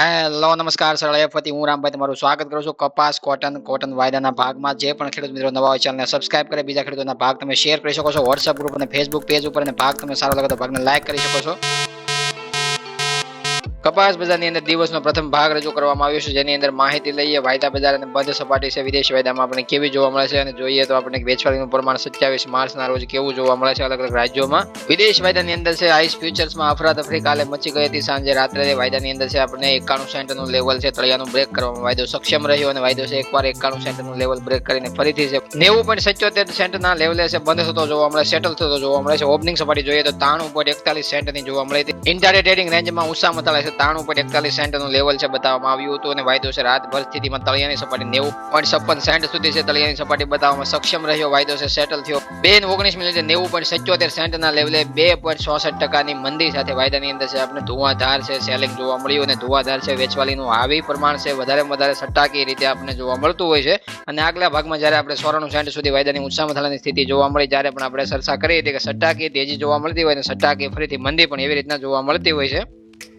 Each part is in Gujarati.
હેલો નમસ્કાર સરળ એફ વતી હું રામભાઈ તમારું સ્વાગત કરું છું કપાસ કોટન કોટન વાયદાના ભાગમાં. જે પણ ખેડૂત મિત્રો નવા હોય ચેનલને સબસ્ક્રાઇબ કરે, બીજા ખેડૂતોના ભાગ તમે શેર કરી શકો છો. વોટ્સઅપ ગ્રુપ અને ફેસબુક પેજ ઉપર અને ભાગ તમે સારો લાગે તો ભાગને લાઈક કરી શકો છો. કપાસ બજારની અંદર દિવસનો પ્રથમ ભાગ રજૂ કરવામાં આવ્યો છે. જેની અંદર માહિતી લઈએ, વાયદા બજાર અને બંધ સપાટી છે. વિદેશ વાયદામાં આપણે કેવી જોવા મળે છે અને જોઈએ તો આપણે વેચવાળીનું પ્રમાણ સત્યાવીસ માર્ચના રોજ કેવું જોવા મળે છે અલગ અલગ રાજ્યોમાં. વિદેશ વાયદાની અંદર છે, આઈસ ફ્યુચર્સમાં અફરાતફરી કાલે મચી ગઈ હતી. સાંજે રાત્રે વાયદાની અંદર છે આપણે એકાણું સેન્ટનું લેવલ છે, તળિયાનું બ્રેક કરવામાં વાયદો સક્ષમ રહ્યો અને વાયદો છે, એકવાર એકાણું સેન્ટનું લેવલ બ્રેક કરીને ફરીથી છે. નેવું પોઈન્ટ સત્યોતેર સેન્ટના લેવલે છે, બંધ થતો જોવા મળે સેટલ થતો જોવા મળે છે. ઓપનિંગ સપાટી જોઈએ તો ત્રાણું પોઈન્ટ એકતાલીસ સેન્ટની જોવા મળી હતી. ઇન્ટરડે ટ્રેડિંગ રેન્જમાં ઉત્સાહ મતાલે છે ત્રાણું પોઈન્ટ એકતાલીસ સેન્ટનું લેવલ છે બતાવવામાં આવ્યું હતું અને વાયદો છે રાતભર સ્થિતિમાં તળિયાની સપાટી નેવું પોઈન્ટ છપ્પન સેન્ટ સુધી છે તળિયાની સપાટી બતાવવામાં સક્ષમ રહ્યો. વાયદો છે સેટલ થયો. બે ઓગણીસ મિનિટે નેવું પોઈન્ટ સત્યોતેર સેન્ટના લેવલે બે પોઈન્ટ ચોસઠ ટકાની મંદી સાથે વાયદાની અંદર છે. આપણે ધુઆધાર છે સેલિંગ જોવા મળ્યું અને ધુઆધાર છે, વેચવાલીનું આવી પ્રમાણ છે. વધારે વધારે સટ્ટાકી રીતે આપણને જોવા મળતું હોય છે. અને આગલા ભાગમાં જ્યારે આપણે સોરાણું સેન્ટ સુધી વાયદાની ઉત્સાહમાં થવાની સ્થિતિ જોવા મળી, જ્યારે પણ આપણે ચર્ચા કરી હતી કે સટ્ટાકી તેજી જોવા મળતી હોય અને સટ્ટાકી ફરીથી મંદી પણ એવી રીતના જોવા મળતી હોય છે.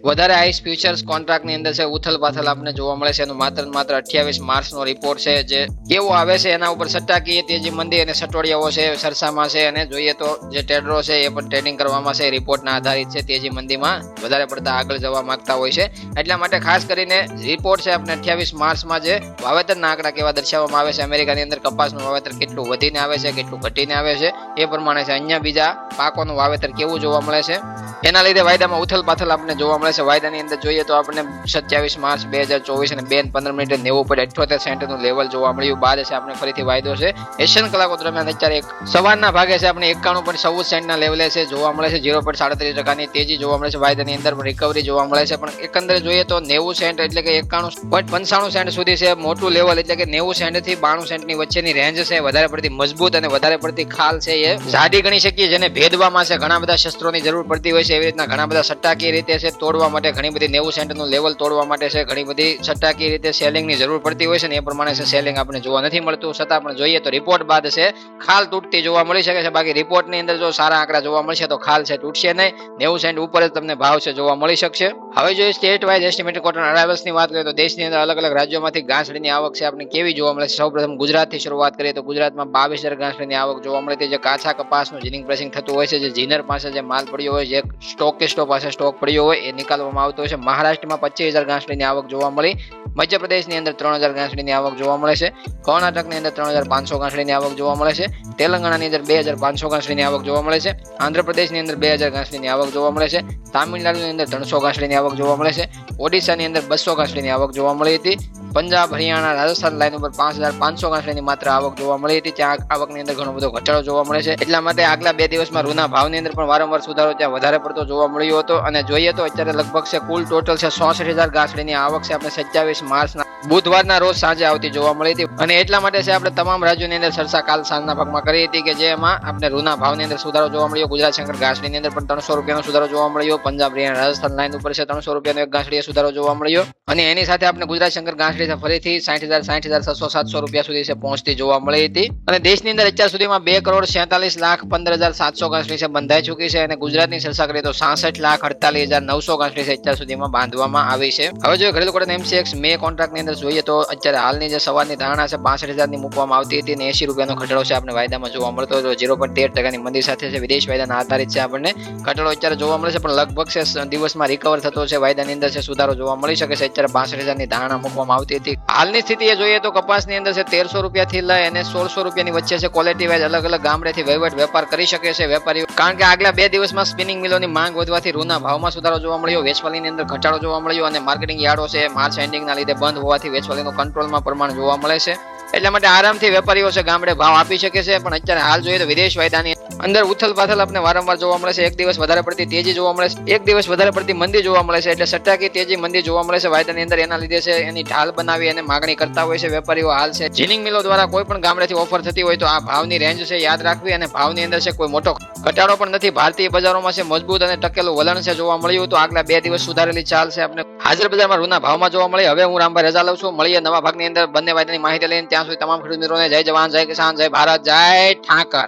વધારે આઈસ ફ્યુચર્સ કોન્ટ્રાક્ટની અંદર છે, ઉથલ પાથલ આપણે જોવા મળે છે. એનું માત્ર માત્ર અઠ્યાવીસ માર્ચનો રિપોર્ટ છે, જે કેવો આવે છે, એના ઉપર સટ્ટાકીય તેજી મંદી અને સટોડિયાઓ છે, સરસામાં છે. અને જોઈએ તો જે ટ્રેડરો છે, એ પણ ટ્રેડિંગ કરવામાં છે રિપોર્ટના આધારિત છે તેજી મંદીમાં વધારે પડતા આગળ જવા માંગતા હોય છે. એટલા માટે ખાસ કરીને રિપોર્ટ છે આપણે અઠ્યાવીસ માર્ચમાં જે વાવેતરના આંકડા કેવા દર્શાવવામાં આવે છે, અમેરિકાની અંદર કપાસનું વાવેતર કેટલું વધીને આવે છે, કેટલું ઘટીને આવે છે, એ પ્રમાણે છે. અહીંયા બીજા પાકોનું વાવેતર કેવું જોવા મળે છે? એના લીધે વાયદામાં ઉથલ પાથલ આપણને જોવા મળે છે. વાયદાની અંદર જોઈએ તો આપણને સત્યાવીસ માર્ચ બે હજાર ચોવીસ અને બે પંદર મિનિટે નેવું પોઈન્ટ અઠ્યોતેર સેન્ટનું લેવલ જોવા મળ્યું. બાદ છે આપણે ફરીથી વાયદો છે. એશિયન કલાકો દરમિયાન અત્યારે એક સવારના ભાગે છે આપણે એકાણું પોઈન્ટ ચૌદ સેન્ટના લેવલે છે જોવા મળે છે. ઝીરો પોઈન્ટ સાડત્રીસ ટકાની તેજી જોવા મળે છે. વાયદાની અંદર પણ રિકવરી જોવા મળે છે. પણ એકંદરે જોઈએ તો નેવું સેન્ટ એટલે કે એકાણું પોઈન્ટ પંચાણું સેન્ટ સુધી છે. મોટું લેવલ એટલે કે નેવું સેન્ટથી બાણું સેન્ટની વચ્ચેની રેન્જ છે. વધારે પડતી મજબૂત અને વધારે પડતી ખાલ છે એ. જાડી ગણી શકીએ જેને ભેદવામાં છે. ઘણા બધા શસ્ત્રોની જરૂર પડતી હોય છે. એવી રીતના ઘણા બધા સટ્ટાકી રીતે છે. તોડવા માટે ઘણી બધી નેવું સેન્ટનું લેવલ તોડવા માટે છે. ઘણી બધી સટ્ટાકી રીતે સેલિંગની જરૂર પડતી હોય છે ને એ પ્રમાણે છે સેલિંગ આપણે જોવા નથી મળતું. છતાં પણ જોઈએ તો રિપોર્ટ બાદ છે, ખાલ તૂટતી જોવા મળી શકે છે. બાકી રિપોર્ટની અંદર જો સારા આંકડા જોવા મળશે તો ખાલ છે, તૂટશે નહીં. નેવું સેન્ટ ઉપર જ તમને ભાવ છે જોવા મળી શકશે. હવે જોઈએ સ્ટેટ વાઇઝ એસ્ટિમેટેડ કોટન અરાઇવલ્સની વાત કરીએ તો દેશની અંદર અલગ અલગ રાજ્યોમાંથી ઘાસડીની આવક છે આપણે કેવી જોવા મળે છે? સૌપ્રથમ ગુજરાતથી શરૂઆત કરીએ તો ગુજરાતમાં બાવીસ હજાર ઘાસડીની આવક જોવા મળે છે જે કાચા કપાસનું જીનિંગ પ્રેસિંગ થતું હોય છે, જે જીનર પાસે જે માલ પડ્યો હોય, જે સ્ટોકિસ્ટો પાસે સ્ટોક પડ્યો હોય એ નિકાલવામાં આવતો છે. મહારાષ્ટ્રમાં પચીસ હજાર ઘાસડીની આવક જોવા મળી. મધ્યપ્રદેશની અંદર ત્રણ હજાર ઘાસડીની આવક જોવા મળે છે. કર્ણાટકની અંદર ત્રણ હજાર પાંચસો ઘાસડીની આવક જોવા મળે છે. તેલંગાણાની અંદર બે હજાર પાંચસો ઘાસડીની આવક જોવા મળે છે. આંધ્રપ્રદેશની અંદર બે હજાર ઘાસડીની આવક જોવા મળે છે. તામિલનાડુની અંદર ત્રણસો ઘાસડીની આવક જોવા મળે છે. ઓડિશાની અંદર બસો ઘાસડીની આવક જોવા મળી હતી. પંજાબ, હરિયાણા, રાજસ્થાન લાઈન ઉપર પાંચ હજાર પાંચસો કાંસળીની માત્ર આવક જોવા મળી હતી. ત્યાં આવકની અંદર ઘણો બધો ઘટાડો જોવા મળે છે. એટલા માટે આગલા બે દિવસમાં રૂના ભાવની અંદર પણ વારંવાર સુધારો ત્યાં વધારે પડતો જોવા મળ્યો હતો. અને જોઈએ તો અત્યારે લગભગ છે, કુલ ટોટલ છે ચોસઠ હજાર ઘાસડીની આવક છે. આપણે સત્યાવીસ માર્ચના, બુધવારના રોજ સાંજે આવતી જોવા મળી હતી. અને એટલા માટે છે, આપણે તમામ રાજ્યોની અંદર ચર્ચા કાલ સાંજના ભાગમાં કરી હતી કે જેમાં આપણે રૂના ભાવની અંદર સુધારો જોવા મળ્યો. ગુજરાત શંકર ઘાસડીની અંદર પણ ત્રણસો રૂપિયાનો સુધારો જોવા મળ્યો. પંજાબ, હરિયાણા, રાજસ્થાન લાઈન ઉપર છે, ત્રણસો રૂપિયાનો એક ઘાસડીએ સુધારો જોવા મળ્યો. અને એની સાથે આપણે ગુજરાત શંકર ઘાસડી છે ફરીથી સાઠ હજાર સાઠ હજાર છસો સાતસો રૂપિયા સુધી છે પહોંચતી જોવા મળી હતી. અને દેશની અંદર અત્યાર સુધીમાં બે કરોડ સેતાલીસ લાખ પંદર હજાર સાતસો ઘાસડી છે બંધાઈ ચૂકી છે અને ગુજરાતની ચર્ચા કરીએ તો સાસઠ લાખ અડતાલીસ હજાર નવસો ઘાસડી છે અત્યાર સુધીમાં બાંધવામાં આવી છે. હવે જો ઘરેલું કોટન એમસીએક્સ મે કોન્ટ્રાક્ટની અંદર જોઈએ તો અત્યારે હાલની જે સવારની ધારણા છે બાસઠ હજારની મૂકવામાં આવતી હતી અને એસી રૂપિયાનો ઘટાડો છે આપણે વાયદામાં જોવા મળતો હતો. ઝીરો પોઈન્ટ તેર ટકાની મંદી સાથે છે વિદેશ વાયદાના આધારિત છે આપણને. ઘટાડો અત્યારે જોવા મળે છે પણ લગભગ છે દિવસમાં રિકવર થતો છે. વાયદાની અંદર છે સુધારો જોવા મળી શકે છે. અત્યારે બાસઠ હજારની ધારણા મૂકવામાં આવતી હતી હાલની સ્થિતિએ જોઈએ તો કપાસની અંદર છે તેરસો રૂપિયાથી લઈ અને સોળસો રૂપિયાની વચ્ચે છે ક્વોલિટી વાઇઝ અલગ અલગ ગામડેથી વહીવટ વેપાર કરી શકે છે વેપારીઓ. કારણ કે આગલા બે દિવસમાં સ્પિનિંગ મિલોની માંગ વધવાથી રૂના ભાવમાં સુધારો જોવા મળ્યો, વેચવાલીની અંદર ઘટાડો જોવા મળ્યો અને માર્કેટિંગ યાર્ડો છે માર્ચ એન્ડિંગના લીધે બંધ હોવાથી વેચવાલીનું કંટ્રોલમાં પ્રમાણ જોવા મળે છે. એટલા માટે આરામથી વેપારીઓ છે, ગામડે ભાવ આપી શકે છે, પણ અત્યારે હાલ જોઈએ તો વિદેશ વાયદાની અંદર ઉથલ પાથલ આપણે વારંવાર જોવા મળે છે, એક દિવસ વધારે પડતી તેજી જોવા મળે છે, એક દિવસ વધારે પડતી મંદી જોવા મળે છે, એટલે સટ્ટાકી તેજી મંદી જોવા મળે છે, વાયદાની અંદર એના લીધે છે, એની ઢાલ બનાવી અને માગણી કરતા હોય છે, વેપારીઓ હાલ છે. જીનિંગ મિલો દ્વારા કોઈ પણ ગામડેથી ઓફર થતી હોય તો આ ભાવની રેન્જ છે, યાદ રાખવી અને ભાવની અંદર છે, કોઈ મોટો ઘટાડો પણ નથી. ભારતીય બજારોમાં છે, મજબૂત અને ટકેલું વલણ છે, જોવા મળ્યું તો આગલા બે દિવસ સુધારેલી ચાલ છે આપણે હાજર બજારમાં રૂના ભાવમાં જોવા મળે. હવે હું રામભાઈ રજા લઉં છું. મળીએ નવા ભાગની અંદર બંને વાયદાની માહિતી લઈને. ત્યાં સુધી તમામ ખેડૂત મિત્રોને જય જવાન જય કિસાન જય ભારત જય ઠાકર.